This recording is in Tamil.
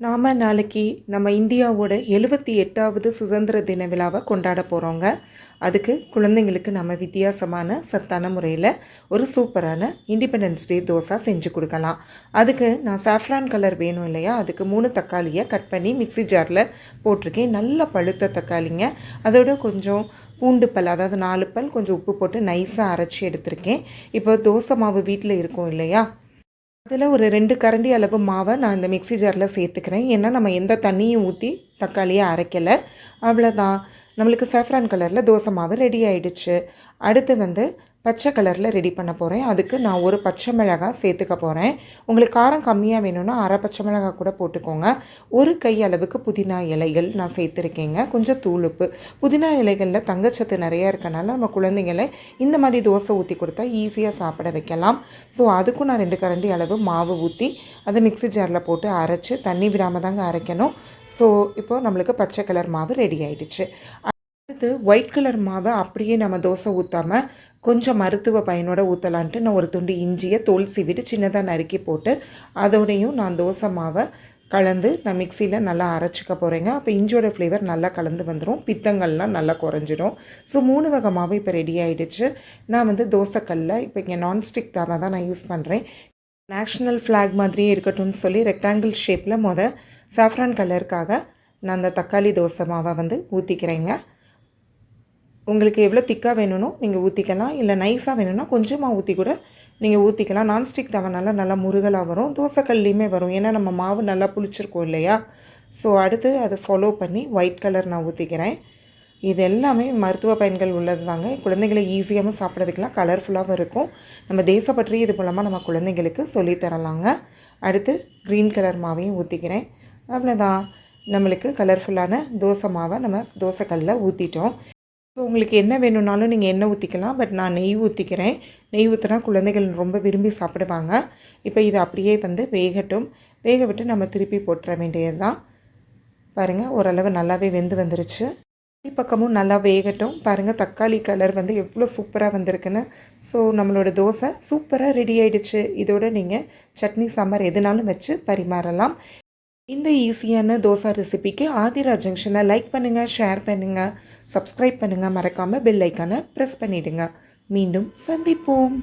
நாம் நாளைக்கு நம்ம இந்தியாவோட எழுபத்தி எட்டாவது சுதந்திர தின விழாவை கொண்டாட போகிறோங்க அதுக்கு குழந்தைங்களுக்கு நம்ம வித்தியாசமான சத்தான முறையில் ஒரு சூப்பரான இண்டிபெண்டன்ஸ் டே தோசை செஞ்சு கொடுக்கலாம். அதுக்கு நான் சாஃப்ரான் கலர் வேணும் இல்லையா? அதுக்கு மூணு தக்காளியை கட் பண்ணி மிக்ஸி ஜாரில் போட்டிருக்கேன். நல்ல பழுத்த தக்காளிங்க. அதோட கொஞ்சம் பூண்டு பல் அதாவது நாலு பல் கொஞ்சம் உப்பு போட்டு நைஸாக அரைச்சி எடுத்திருக்கேன். இப்போ தோசை மாவு வீட்டில் இருக்கும் இல்லையா? அதில் ஒரு ரெண்டு கரண்டி அளவு மாவை நான் இந்த மிக்ஸி ஜாரில் சேர்த்துக்கிறேன். ஏன்னா நம்ம எந்த தண்ணியும் ஊற்றி தக்காளியை அரைக்கலை. அவ்வளோதான். நம்மளுக்கு சேஃப்ரான் கலரில் தோசை மாவு ரெடி ஆயிடுச்சு. அடுத்து வந்து பச்சை கலரில் ரெடி பண்ண போகிறேன் அதுக்கு நான் ஒரு பச்சை மிளகாய் சேர்த்துக்க போகிறேன் உங்களுக்கு காரம் கம்மியாக வேணும்னா அரை பச்சை மிளகாய் கூட போட்டுக்கோங்க. ஒரு கை அளவுக்கு புதினா இலைகள் நான் சேர்த்துருக்கேங்க. கொஞ்சம் தூளுப்பு. புதினா இலைகளில் தங்கச்சத்து நிறையா இருக்கனால நம்ம குழந்தைங்களை இந்த மாதிரி தோசை ஊற்றி கொடுத்தா ஈஸியாக சாப்பிட வைக்கலாம். ஸோ அதுக்கும் நான் ரெண்டு கரண்டி அளவு மாவு ஊற்றி அதை மிக்ஸி ஜாரில் போட்டு அரைச்சி தண்ணி விடாமல் தாங்க அரைக்கணும். ஸோ இப்போது நம்மளுக்கு பச்சை கலர் மாவு ரெடி ஆயிடுச்சு. அடுத்து ஒயிட் கலர் மாவை அப்படியே நம்ம தோசை ஊற்றாமல் கொஞ்சம் மருத்துவ பயனோட ஊற்றலான்ட்டு நான் ஒரு துண்டு இஞ்சியை தோல் சீவிட்டு சின்னதாக நறுக்கி போட்டு அதோடையும் நான் தோசை மாவை கலந்து நான் மிக்சியில் நல்லா அரைச்சிக்க போகிறேங்க அப்போ இஞ்சியோட ஃப்ளேவர் நல்லா கலந்து வந்துடும் பித்தங்கள்லாம் நல்லா குறைஞ்சிடும். ஸோ மூணு வகை மாவு இப்போ ரெடி ஆகிடுச்சு நான் வந்து தோசைக்கல்ல இப்போ இங்கே நான்ஸ்டிக் தாவா தான் நான் யூஸ் பண்ணுறேன் நேஷ்னல் ஃப்ளாக் மாதிரியே இருக்கட்டும்னு சொல்லி ரெக்டாங்கிள் ஷேப்பில் மொதல் சாஃப்ரான் கலருக்காக நான் அந்த தக்காளி தோசை மாவை வந்து ஊற்றிக்கிறேங்க உங்களுக்கு எவ்வளோ திக்காக வேணும்னோ நீங்கள் ஊற்றிக்கலாம் இல்லை நைஸாக வேணும்னா கொஞ்சமாக ஊற்றி கூட நீங்கள் ஊற்றிக்கலாம் நான்ஸ்டிக் தவனால நல்லா முருகலாக வரும். தோசைக்கல்லையுமே வரும். ஏன்னா நம்ம மாவு நல்லா புளிச்சிருக்கோம் இல்லையா? ஸோ அடுத்து அதை ஃபாலோ பண்ணி ஒயிட் கலர் நான் ஊற்றிக்கிறேன் இது எல்லாமே மருத்துவ பயன்கள் உள்ளது தாங்க குழந்தைங்களை ஈஸியாகவும் சாப்பிட வைக்கலாம். கலர்ஃபுல்லாகவும் இருக்கும். நம்ம தேசப்பற்றி இது மூலமாக நம்ம குழந்தைங்களுக்கு சொல்லித்தரலாங்க அடுத்து க்ரீன் கலர் மாவையும் ஊற்றிக்கிறேன் அவ்வளோதான் நம்மளுக்கு கலர்ஃபுல்லான தோசை மாவை நம்ம தோசைக்கல்லில் ஊற்றிட்டோம் இப்போ உங்களுக்கு என்ன வேணும்னாலும் நீங்கள் எண்ணெய் ஊற்றிக்கலாம் பட் நான் நெய் ஊற்றிக்கிறேன் நெய் ஊற்றினா குழந்தைகள் ரொம்ப விரும்பி சாப்பிடுவாங்க. இப்போ இது அப்படியே வந்து வேகட்டும். வேக விட்டு நம்ம திருப்பி போட்டுற வேண்டியது தான் பாருங்கள் ஓரளவு நல்லாவே வெந்து வந்துருச்சு. பக்கமும் நல்லா வேகட்டும். பாருங்கள் தக்காளி கலர் வந்து எவ்வளோ சூப்பராக வந்திருக்குன்னு. ஸோ நம்மளோட தோசை சூப்பராக ரெடி ஆகிடுச்சு இதோட நீங்கள் சட்னி சாம்பார் எதுனாலும் வச்சு பரிமாறலாம். இந்த ஈஸியான தோசா ரெசிபிக்கு ஆதிரா ஜங்ஷனை லைக் பண்ணுங்கள் ஷேர் பண்ணுங்கள் சப்ஸ்கிரைப் பண்ணுங்கள் மறக்காமல் பெல் ஐக்கானை ப்ரெஸ் பண்ணிவிடுங்க மீண்டும் சந்திப்போம்.